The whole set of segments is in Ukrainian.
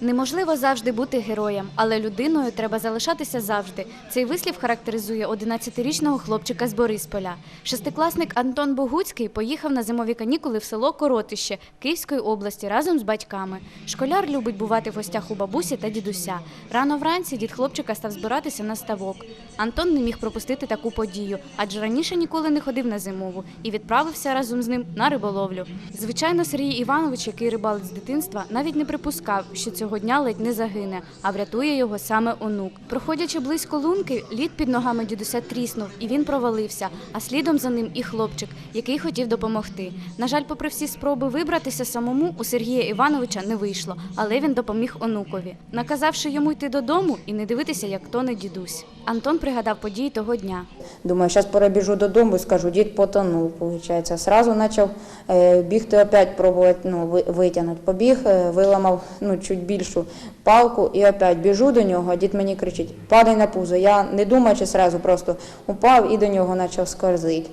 Неможливо завжди бути героєм, але людиною треба залишатися завжди. Цей вислів характеризує 11-річного хлопчика з Борисполя. Шестикласник Антон Богуцький поїхав на зимові канікули в село Коротище Київської області разом з батьками. Школяр любить бувати в гостях у бабусі та дідуся. Рано вранці дід хлопчика став збиратися на ставок. Антон не міг пропустити таку подію, адже раніше ніколи не ходив на зимову і відправився разом з ним на риболовлю. Звичайно, Сергій Іванович, який рибалить з дитинства, навіть не припускав, що цього дня ледь не загине, а врятує його саме онук. Проходячи близько лунки, лід під ногами дідуся тріснув, і він провалився, а слідом за ним і хлопчик, який хотів допомогти. На жаль, попри всі спроби вибратися самому, у Сергія Івановича не вийшло, але він допоміг онукові, наказавши йому йти додому і не дивитися, як тоне дідусь. Антон пригадав події того дня. Думаю, зараз перебіжу додому і скажу, дід потонув, виходить. Сразу почав е, бігти опять пробувати ну, витягнути. Побіг, е, виламав ну, чуть більшу палку і опять біжу до нього, а дід мені кричить, падай на пузо. Я не думаючи, сразу просто упав і до нього почав скользити.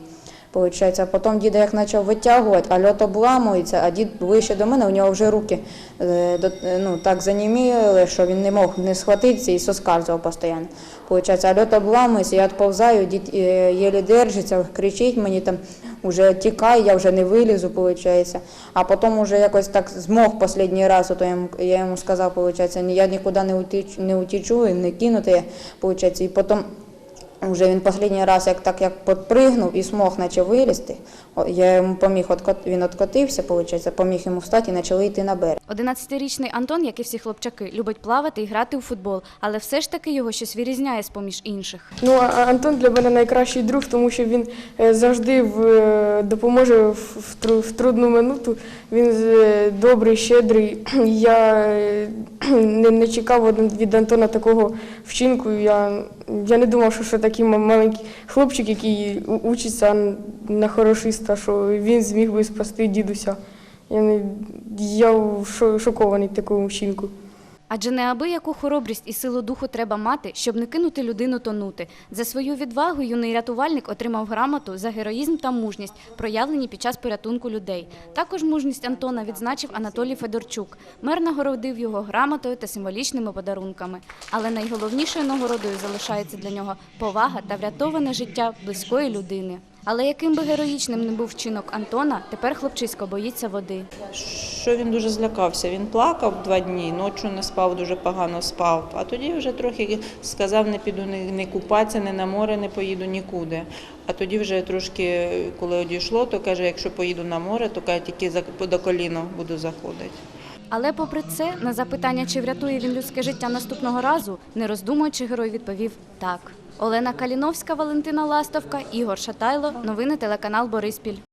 Получається, потім діда як почав витягувати, а льот обламується, а дід вище до мене, у нього вже руки е, е, ну, так заніміли, що він не мог не схватитися і соскальзував постійно. Получається, а льот обламується, я відповзаю, дід е, єлі держиться, кричить мені там, вже тікай, я вже не вилізу, виходить. А потім вже якось так змог останній раз, то я йому, я йому сказав, виходить, я нікуди не утічу, не утічу і не кинути, виходить. І потім Уже він останній раз, як так як підпригнув і смог наче вилізти, я йому поміг, він откотився, виходить, поміг йому встати і почали йти на берег. 11-річний Антон, як і всі хлопчаки, любить плавати і грати у футбол, але все ж таки його щось вирізняє з поміж інших. Ну, а Антон для мене найкращий друг, тому що він е, завжди е, допоможе в, в, тру- в трудну минуту. Він е, добрий, щедрий. Я не, не чекав від Антона такого вчинку. Я, я не думав, що, що такий ма- маленький хлопчик, який учиться на хорошиста, що він зміг би спасти дідуся. Я, не, я шо- шокований такому вчинку. Адже неабияку хоробрість і силу духу треба мати, щоб не кинути людину тонути. За свою відвагу юний рятувальник отримав грамоту за героїзм та мужність, проявлені під час порятунку людей. Також мужність Антона відзначив Анатолій Федорчук. Мер нагородив його грамотою та символічними подарунками. Але найголовнішою нагородою залишається для нього повага та врятоване життя близької людини. Але яким би героїчним не був вчинок Антона, тепер хлопчисько боїться води. що він дуже злякався. Він плакав два дні, ночі не спав, дуже погано спав. А тоді вже трохи сказав, не піду не, купатися, не на море, не поїду нікуди. А тоді вже трошки, коли одійшло, то каже, якщо поїду на море, то каже, тільки до коліна буду заходити. Але попри це, на запитання, чи врятує він людське життя наступного разу, не роздумуючи, герой відповів так. Олена Каліновська, Валентина Ластовка, Ігор Шатайло. Новини телеканал Бориспіль.